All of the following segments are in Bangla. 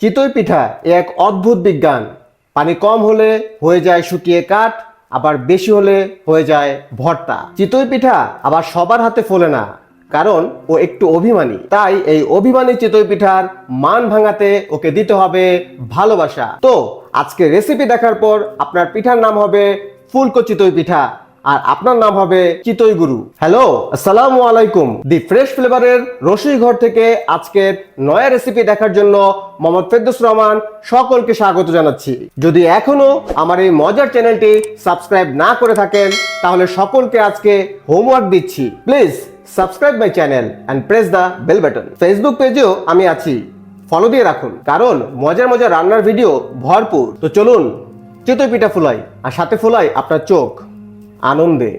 চিতই পিঠা এক অদ্ভুত বিজ্ঞান। পানি কম হলে হয়ে যায় শুকিয়ে কাঠ, আবার বেশি হলে হয়ে যায় ভর্তা। চিতই পিঠা আবার সবার হাতে ফোলে না, কারণ ও একটু অভিমানী। তাই এই অভিমানী চিতই পিঠার মান ভাঙাতে ওকে দিতে হবে ভালোবাসা। তো আজকে রেসিপি দেখার পর আপনার পিঠার নাম হবে ফুলকো চিতই পিঠা। আর আপনার নাম হবে চিতই গুরু। হ্যালো আসসালামু আলাইকুম। দি ফ্রেশ ফ্লেভারের রসুই ঘর থেকে আজকের নয়া রেসিপি দেখার জন্য মোহাম্মদ ফেরদৌস রহমান সকলকে স্বাগত জানাচ্ছি। যদি এখনও আমার এই মজার চ্যানেলটি সাবস্ক্রাইব না করে থাকেন, তাহলে সকলকে আজকে হোমওয়ার্ক দিচ্ছি। Please subscribe my channel and press the bell button Facebook পেজেও আমি আছি। ফলো দিয়ে রাখুন, কারণ মজার মজার রান্নার ভিডিও ভরপুর। তো চলুন, চিতই পিঠা ফুলাই, আর সাথে ফুলাই আপনার চোখ। আনন্দে।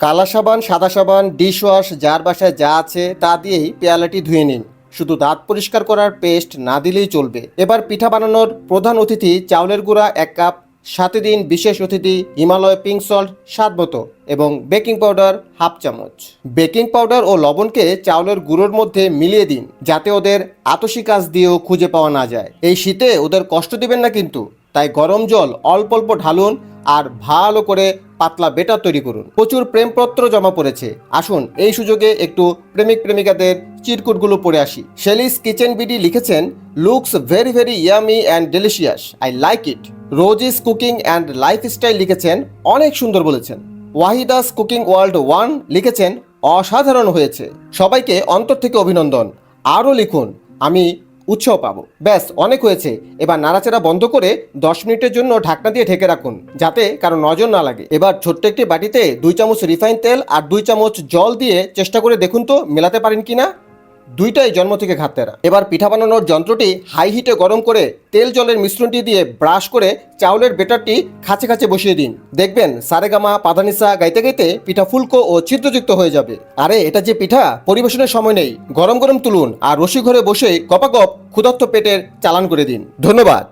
কালা সাবান, সাদা সাবান, ডিশ ওয়াশ, যার বাসায় যা আছে তা দিয়েই পেয়ালাটি ধুয়ে নিন। শুধু দাঁত পরিষ্কার করার পেস্ট না দিলেই চলবে। এবার পিঠা বানানোর প্রধান অতিথি, চাউলের গুঁড়া এক কাপ সাথে দিন বিশেষ অতিথি হিমালয় পিঙ্ক সল্ট, স্বাদ মতো এবং বেকিং পাউডার হাফ চামচ। বেকিং পাউডার ও লবণকে চাউলের গুঁড়োর মধ্যে মিলিয়ে দিন যাতে ওদের আতসী কাজ দিয়েও খুঁজে পাওয়া না যায়। এই শীতে ওদের কষ্ট দিবেন না কিন্তু। তাই গরম জল অল্প অল্প ঢালুন আর ভালো করে পাতলা বেটার তৈরি করুন। প্রচুর প্রেমপত্র জমা পড়েছে। আসুন এই সুযোগে একটু প্রেমিক প্রেমিকাদের চিরকুটগুলো পড়ে আসি। শেলিস কিচেন বিডি লিখেছেন looks very very yummy and delicious I like it Rosie's cooking and lifestyle লিখেছেন, অনেক সুন্দর বলেছেন। ওয়াহিদাস কুকিং ওয়ার্ল্ড ওয়ান লিখেছেন, অসাধারণ হয়েছে। সবাইকে অন্তর থেকে অভিনন্দন। আরও লিখুন, আমি উৎসাহ পাবো। ব্যাস, অনেক হয়েছে। এবার নাড়াচাড়া বন্ধ করে দশ মিনিটের জন্য ঢাকনা দিয়ে ঢেকে রাখুন, যাতে কারও নজর না লাগে। এবার ছোট্ট একটি বাটিতে দুই চামচ রিফাইন তেল আর দুই চামচ জল দিয়ে চেষ্টা করে দেখুন তো মেলাতে পারেন কিনা। দুইটাই জন্ম থেকে ঘাততেরা এবার পিঠা বানানোর যন্ত্রটি হাই হিটে গরম করে তেল জলের মিশ্রণটি দিয়ে ব্রাশ করে চাউলের বেটারটি খাঁচে খাঁচে বসিয়ে দিন। দেখবেন সারেগামা পাদানিসা গাইতে গাইতে পিঠা ফুলকো ও ছিদ্রযুক্ত হয়ে যাবে। আরে, এটা যে পিঠা? পরিবেশনের সময় নেই। গরম গরম তুলুন আর রশি ঘরে বসে কপাকপ ক্ষুধার্ত পেটের চালান করে দিন। ধন্যবাদ।